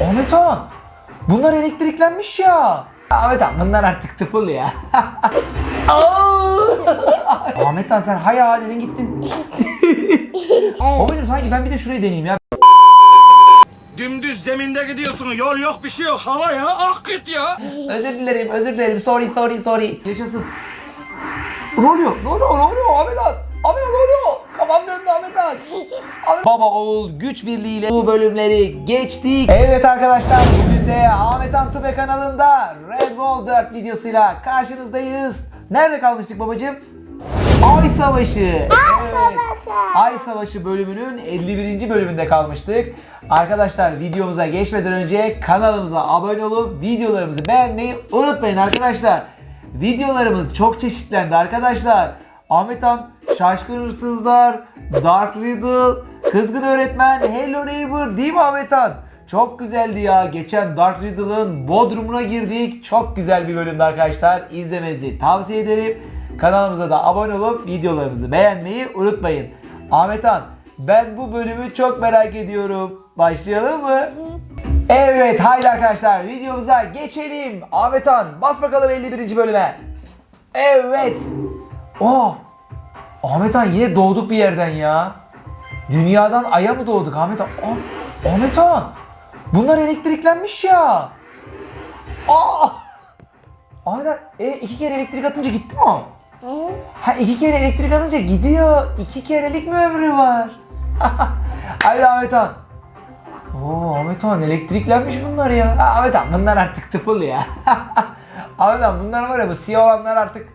Ahmet Han. Bunlar elektriklenmiş ya. Ahmet Han bunlar artık tıfıl ya. Aa! Ahmet Han sen hay ha dedin gittin. Babacım sanki ben bir de şurayı deneyeyim ya. Dümdüz zeminde gidiyorsun. Yol yok bir şey yok. Hava ya. Ah git ya. Özür dilerim, özür dilerim. Sorry, sorry, sorry. Yaşasın. Ne oluyor? Ne oluyor? Ne oluyor? Ahmet Han. Ahmet Han ne oluyor? Kafam döndü Ahmet. Ahmet- Baba oğul güç birliğiyle bu bölümleri geçtik. Evet arkadaşlar bugün de Ahmet Han Tube kanalında Red Bull 4 videosuyla karşınızdayız. Nerede kalmıştık babacığım? Ay Savaşı. Evet. Ay Savaşı bölümünün 51. bölümünde kalmıştık. Arkadaşlar videomuza geçmeden önce kanalımıza abone olup videolarımızı beğenmeyi unutmayın arkadaşlar. Videolarımız çok çeşitlendi arkadaşlar. Ahmet Han, Şaşkın Hırsızlar, Dark Riddle, Kızgın Öğretmen, Hello Neighbor değil mi Ahmet Han? Çok güzeldi ya. Geçen Dark Riddle'ın Bodrum'una girdik. Çok güzel bir bölümdü arkadaşlar. İzlemenizi tavsiye ederim. Kanalımıza da abone olup videolarımızı beğenmeyi unutmayın. Ahmet Han, ben bu bölümü çok merak ediyorum. Başlayalım mı? Evet haydi arkadaşlar videomuza geçelim. Ahmet Han bas bakalım 51. bölüme. Evet. Oh. Ahmet Han yine doğduk bir yerden ya. Dünyadan aya mı doğduk Ahmet Han? Ah, Ahmet Han. Bunlar elektriklenmiş ya. Aa! Ahmet Han e, iki kere elektrik atınca gitti mi o? Ha iki kere elektrik alınca gidiyor. İki kerelik mi ömrü var? Haydi Ahmet Han. Oo Ahmet Han elektriklenmiş bunlar ya. Ha, Ahmet Han bunlar artık tıfıl ya. Ahmet Han bunlar var ya bu siyah olanlar artık.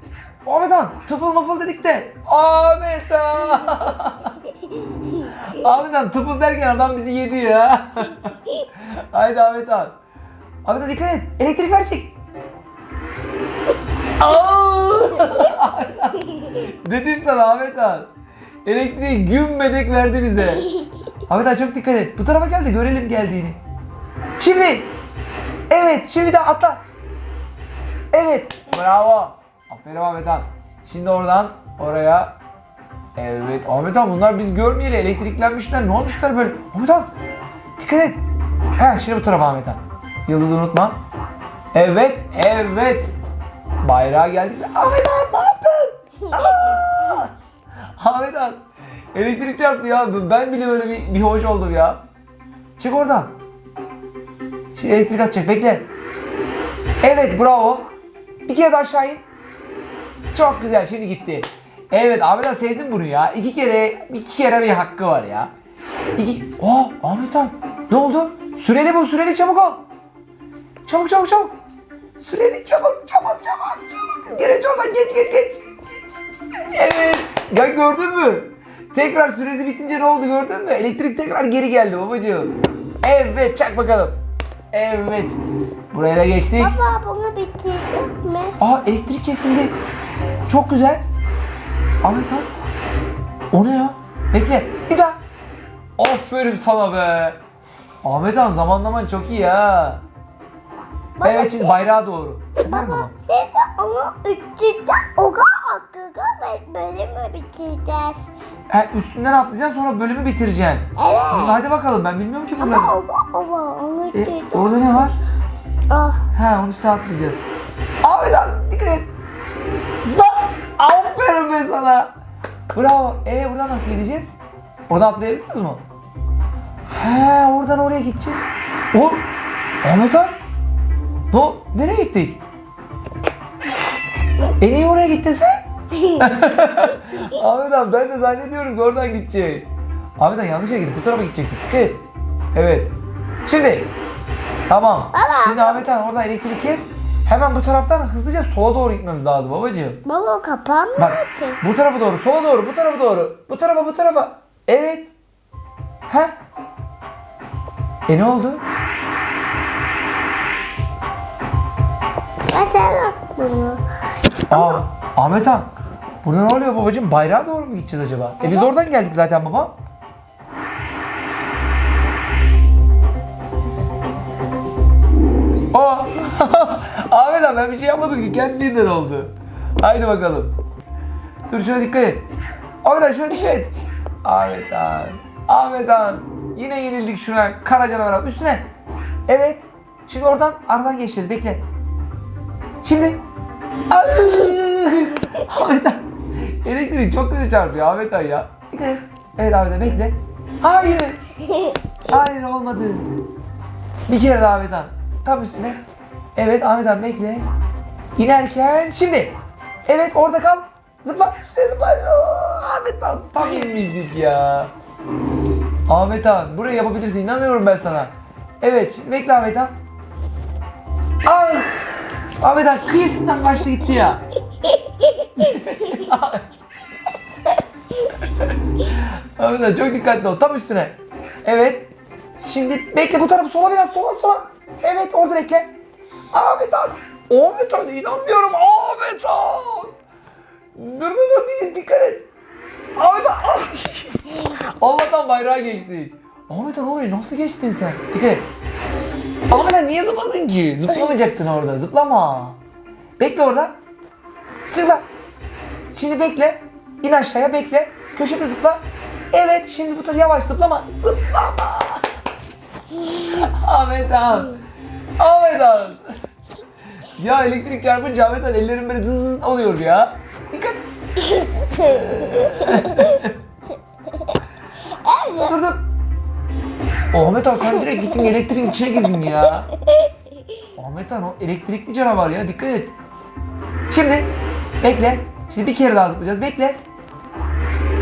Ahmet Han tıfıl mıfıl dedik de. Ahmet Han. Ahmet Han tıfıl derken adam bizi yedi ya. Haydi Ahmet Han. Ahmet Han dikkat et. Elektrik verecek. Dedim sana Ahmet Han. Elektriği gümmedek verdi bize. Ahmet Han çok dikkat et. Bu tarafa gel de görelim geldiğini. Şimdi. Evet şimdi de atla. Evet. Bravo. Aferin Ahmet Han. Şimdi oradan oraya. Evet Ahmet Han bunlar biz görmeyeli elektriklenmişler. Ne olmuşlar böyle? Ahmet Han. Dikkat et. He şimdi bu tarafa Ahmet Han. Yıldızı unutma. Evet, evet. Bayrağa geldik. Ahmet Han ne yaptın? Aa! Ahmet Han. Elektrik çarptı ya. Ben bile böyle bir, bir hoş oldum ya. Çık oradan. Şimdi elektrik atacak. Bekle. Evet bravo. Bir kere daha aşağı in. Çok güzel şimdi gitti. Evet Ahmet Han sevdim bunu ya. İki kere, iki kere bir hakkı var ya. İki... Oh Ahmet Han. Ne oldu? Süreli bu süreli çabuk ol. Çabuk çabuk çabuk. Süreli çabuk çabuk çabuk çabuk. Geç oradan geç geç geç. Evet. Ya gördün mü? Tekrar süresi bitince ne oldu gördün mü? Elektrik tekrar geri geldi babacığım. Evet çak bakalım. Evet. Buraya da geçtik. Baba bunu bitirdik mi? Aa elektrik kesildi. Çok güzel. Ahmet Han. O ne ya? Bekle. Bir daha. Aferin sana be. Ahmet Han zamanlaman çok iyi ha. Baba, evet şimdi şey- bayrağa doğru. Baba baba. şimdi onu üçlükten oga hakkıga ve bölümü bitireceğiz. Ha, üstünden atlayacaksın sonra bölümü bitireceksin. Evet. Hadi bakalım ben bilmiyorum ki bunları. Ama oga oga onu E, orada ne var? Ah. Ha onun üstüne atlayacağız. Ahmet Han dikkat et. Zıpla. Aferin be sana. Bravo. E buradan nasıl gideceğiz? Oradan atlayabiliyoruz mu? He oradan oraya gideceğiz. O Ahmet Han. No, nereye gittik? En iyi oraya gittin sen. Ahmet Han ben de zannediyorum ki oradan gidecek. Ahmet Han yanlış yere gittik. Bu tarafa gidecektik. Dikkat et. Evet. Şimdi. Tamam. Şimdi Ahmet Han oradan elektriği kes. Hemen bu taraftan hızlıca sola doğru gitmemiz lazım babacığım. Baba o kapanmıyor Bak ki. bu tarafa doğru, sola doğru, bu tarafa doğru. Bu tarafa, bu tarafa. Evet. Ha? E ne oldu? Mesela bunu. Aa, Ahmet Han. Burada ne oluyor babacığım? Bayrağa doğru mu gideceğiz acaba? E biz oradan geldik zaten baba. Aa, Han ben bir şey yapmadım ki kendiliğinden oldu. Haydi bakalım. Dur şuna dikkat et. Ahmet şuna dikkat et. Ahmet Han. Ahmet Han. Yine yenildik şuna. Kara canavara. Üstüne. Evet. Şimdi oradan aradan geçeceğiz. Bekle. Şimdi. Ahmet Han. Elektrik çok kötü çarpıyor Ahmet Han ya. Dikkat et. Evet Ahmet Han bekle. Hayır. Hayır olmadı. Bir kere daha Ahmet Han. Tam üstüne. Evet Ahmet Han bekle. İnerken şimdi. Evet orada kal. Zıpla. Zıpla. Ahmet Han tam inmiştik ya. Ahmet Han burayı yapabilirsin. İnanıyorum ben sana. Evet bekle Ahmet Han. Ah! Ahmet Han kıyısından kaçtı gitti ya. Ahmet Han çok dikkatli ol. Tam üstüne. Evet. Şimdi bekle bu tarafı sola biraz sola sola. Evet orada bekle. Ahmet Han. Ahmet Han inanmıyorum. Ahmet Han. Dur dur dur dikkat et. Ahmet Han. Ah! Allah'tan bayrağa geçtik. Ahmet Han orayı nasıl geçtin sen? Dikkat et. Ahmet Han niye zıpladın ki? Zıplamayacaktın orada. Zıplama. Bekle orada. Zıpla. Şimdi bekle. İn aşağıya bekle. Köşede zıpla. Evet şimdi bu tarafa yavaş zıplama. Zıplama. Ahmet Han. Ahmet Han. Ya elektrik çarpınca Ahmet Han ellerim böyle zız oluyor ya. Dikkat. dur dur. Ahmet Han sen direkt gittin elektriğin içine girdin ya. Ahmet Han o elektrikli canavar ya dikkat et. Şimdi bekle. Şimdi bir kere daha zıplayacağız. Bekle.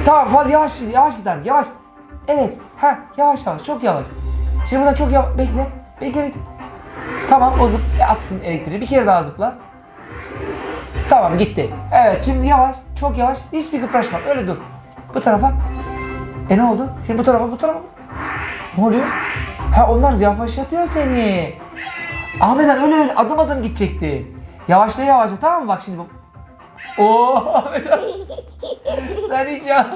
Tamam fazla yavaş yavaş artık yavaş. Evet. Ha yavaş yavaş çok yavaş. Şimdi buradan çok yavaş bekle. Bekle bekle. Tamam o zıp atsın elektriği. Bir kere daha zıpla. Tamam gitti. Evet şimdi yavaş. Çok yavaş. Hiçbir kıpraşma. Öyle dur. Bu tarafa. E ne oldu? Şimdi bu tarafa bu tarafa. Ne oluyor? Ha onlar yavaşlatıyor seni. Ahmet Han öyle öyle adım adım gidecekti. Yavaşla yavaşla tamam mı bak şimdi bu. Oo. Sen hiç ya.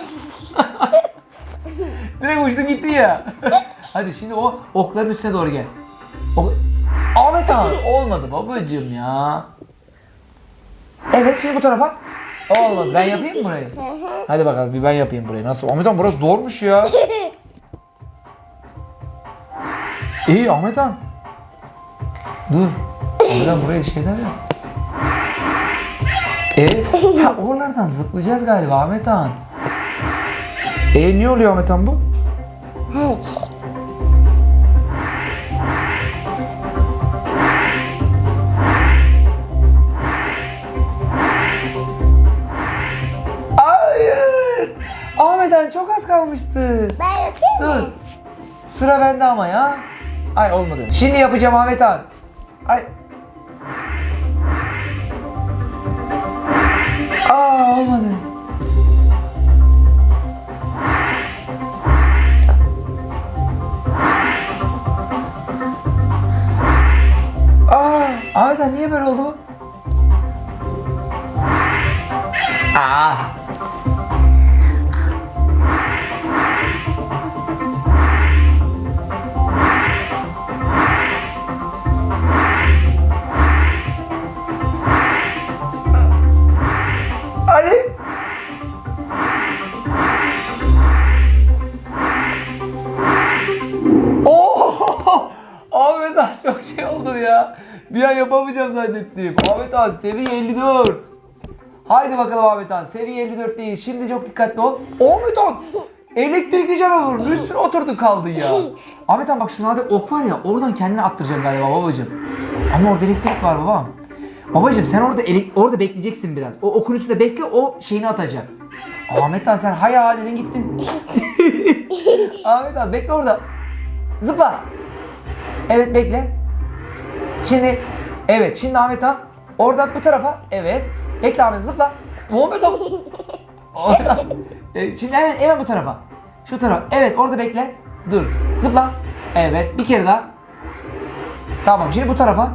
Direkt uçtun gittin ya. Hadi şimdi o okların üstüne doğru gel. O... Han olmadı babacığım ya. Evet şimdi bu tarafa. Olmadı. Ben yapayım mı burayı? Hadi bakalım bir ben yapayım burayı. Nasıl? Ahmet Han burası zormuş ya. İyi Ahmet Han. Dur. Ahmet Han buraya şeyler yap. E, ha oralardan zıplayacağız galiba Ahmet Han. E niye oluyor Ahmet Han bu? Kalmıştı. Ben yapayım Dur. mı? Sıra bende ama ya. Ay olmadı. Şimdi yapacağım Ahmet Han. Ay. Bir an yapamayacağım zannettim. Ahmet Han seviye 54. Haydi bakalım Ahmet Han. Seviye 54 değil. Şimdi çok dikkatli ol. Ahmet Han! Elektrikli canavarın üstüne oturdu kaldın ya. Ahmet Han bak şurada ok var ya oradan kendini attıracağım galiba babacığım. Ama orada elektrik var babam. Babacığım sen orada elek- orada bekleyeceksin biraz. O okun üstünde bekle o şeyini atacak. Ahmet Han sen hay ha dedin gittin. Ahmet Han bekle orada. Zıpla. Evet bekle. Şimdi evet şimdi Ahmet Han oradan bu tarafa evet. Bekle Ahmet zıpla. Ahmet Han. Evet, şimdi hemen hemen bu tarafa. Şu tarafa. Evet orada bekle. Dur. Zıpla. Evet bir kere daha. Tamam şimdi bu tarafa.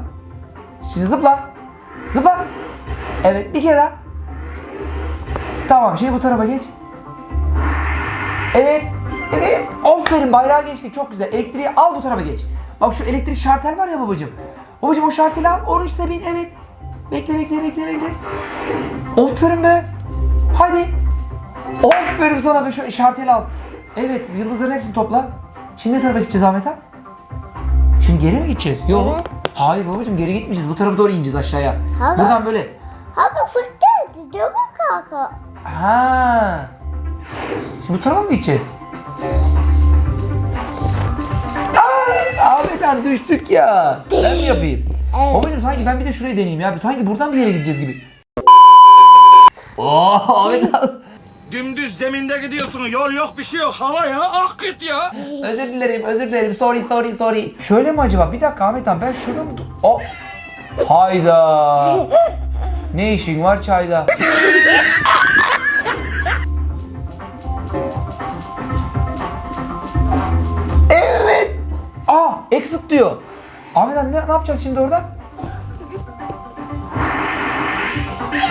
Şimdi zıpla. Zıpla. Evet bir kere daha. Tamam şimdi bu tarafa geç. Evet. Evet. Aferin bayrağı geçtik çok güzel. Elektriği al bu tarafa geç. Bak şu elektrik şartel var ya babacığım. Babacığım o şarteli al. Onun üstüne bin. Evet. Bekle bekle bekle bekle. Aferin be. Hadi. Aferin sana be şu şarteli al. Evet yıldızların hepsini topla. Şimdi ne tarafa gideceğiz Ahmet Han? Şimdi geri mi gideceğiz? Yok. Evet. Hayır babacığım geri gitmeyeceğiz. Bu tarafa doğru ineceğiz aşağıya. Hayır. Buradan böyle. Kanka fıktı diyor mu kanka? Ha. Şimdi bu tarafa mı gideceğiz? Ahmet'ten düştük ya. Ben mi yapayım? Evet. Babacığım sanki ben bir de şurayı deneyeyim ya. Sanki buradan bir yere gideceğiz gibi. Oo Ahmet abi. Dümdüz zeminde gidiyorsun. Yol yok bir şey yok. Hava ya. Ak git ya. Özür dilerim, özür dilerim. Sorry, sorry, sorry. Şöyle mi acaba? Bir dakika Ahmet abi ben şurada mı? O. Hayda. ne işin var çayda? exit diyor. Ahmet abi ne, ne yapacağız şimdi orada?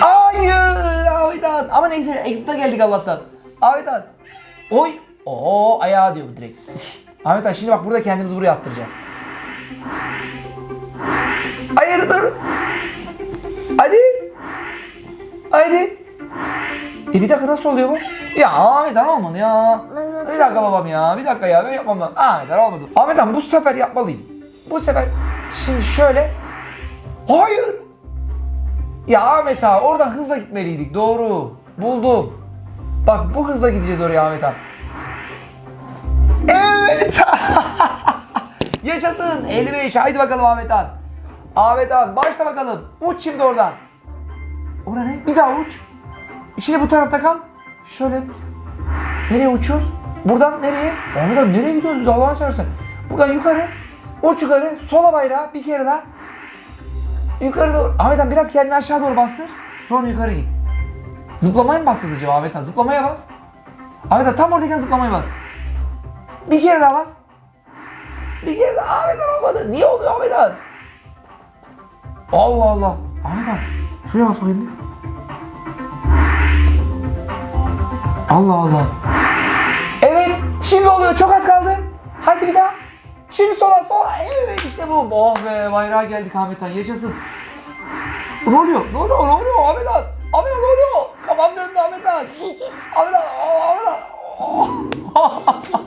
Hayır abi. Ama neyse exit'e geldik Allah'tan. Abi. Oy. Oo ayağa diyor direkt. Ahmet şimdi bak burada kendimizi buraya attıracağız. Hayır dur. Hadi. Hadi. E bir dakika nasıl oluyor bu? Ya Ahmet abi olmadı ya. Bir dakika babam ya. Bir dakika ya ben yapmam lazım. Ahmet abi olmadı. Ahmet abi bu sefer yapmalıyım. Bu sefer şimdi şöyle. Hayır. Ya Ahmet abi oradan hızla gitmeliydik. Doğru. Buldum. Bak bu hızla gideceğiz oraya Ahmet abi. Evet. Yaşasın. 55. Haydi bakalım Ahmet Han. Ahmet Han başla bakalım. Uç şimdi oradan. Ora ne? Bir daha uç. Şimdi bu tarafta kal. Şöyle. Nereye uçuyoruz? Buradan nereye? Ahmet Han nereye gidiyoruz biz Allah'ını seversen. Buradan yukarı. Uç yukarı. Sola bayrağı bir kere daha. Yukarı doğru. Ahmet Han biraz kendini aşağı doğru bastır. Sonra yukarı git. Zıplamaya mı basacağız acaba Ahmet Han? Zıplamaya bas. Ahmet Han tam oradayken zıplamaya bas. Bir kere daha bas. Bir kere daha Ahmet Han olmadı. Niye oluyor Ahmet Han? Allah Allah. Ahmet Han. Şuraya bas bakayım bir. Allah Allah. Evet. Şimdi oluyor. Çok az kaldı. Hadi bir daha. Şimdi sola sola. Evet işte bu. Oh be bayrağa geldik Ahmet Han. Yaşasın. Ne oluyor? Ne oluyor? Ne oluyor? Ahmet Han. Ahmet Han ne oluyor? Kafam döndü Ahmet Han. Ahmet Han. Ahmet Han.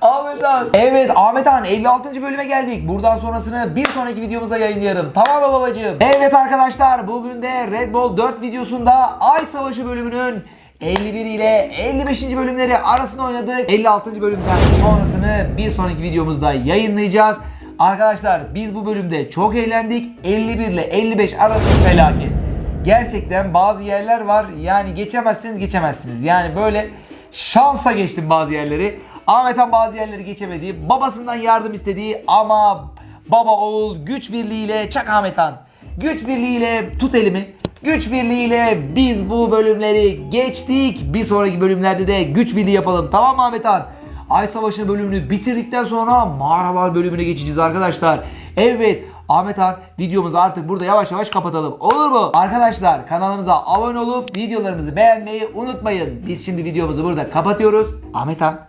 Ahmet Han. Evet Ahmet Han 56. bölüme geldik. Buradan sonrasını bir sonraki videomuzda yayınlayalım. Tamam mı babacığım? Evet arkadaşlar bugün de Red Bull 4 videosunda Ay Savaşı bölümünün 51 ile 55. bölümleri arasında oynadık. 56. bölümden sonrasını bir sonraki videomuzda yayınlayacağız. Arkadaşlar biz bu bölümde çok eğlendik. 51 ile 55 arası felaket. Gerçekten bazı yerler var. Yani geçemezseniz geçemezsiniz. Yani böyle şansa geçtim bazı yerleri. Ahmet Han bazı yerleri geçemedi. Babasından yardım istediği ama baba oğul güç birliğiyle çak Ahmet Han. Güç birliğiyle tut elimi. Güç birliğiyle biz bu bölümleri geçtik. Bir sonraki bölümlerde de güç birliği yapalım. Tamam mı Ahmet Han? Ay Savaşı bölümünü bitirdikten sonra mağaralar bölümüne geçeceğiz arkadaşlar. Evet Ahmet Han videomuzu artık burada yavaş yavaş kapatalım. Olur mu? Arkadaşlar kanalımıza abone olup videolarımızı beğenmeyi unutmayın. Biz şimdi videomuzu burada kapatıyoruz. Ahmet Han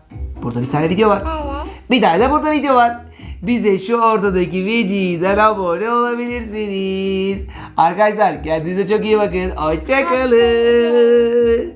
burada bir tane video var. Evet. Bir tane de burada video var. Bize şu ortadaki veciden abone olabilirsiniz. Arkadaşlar kendinize çok iyi bakın. Hoşçakalın.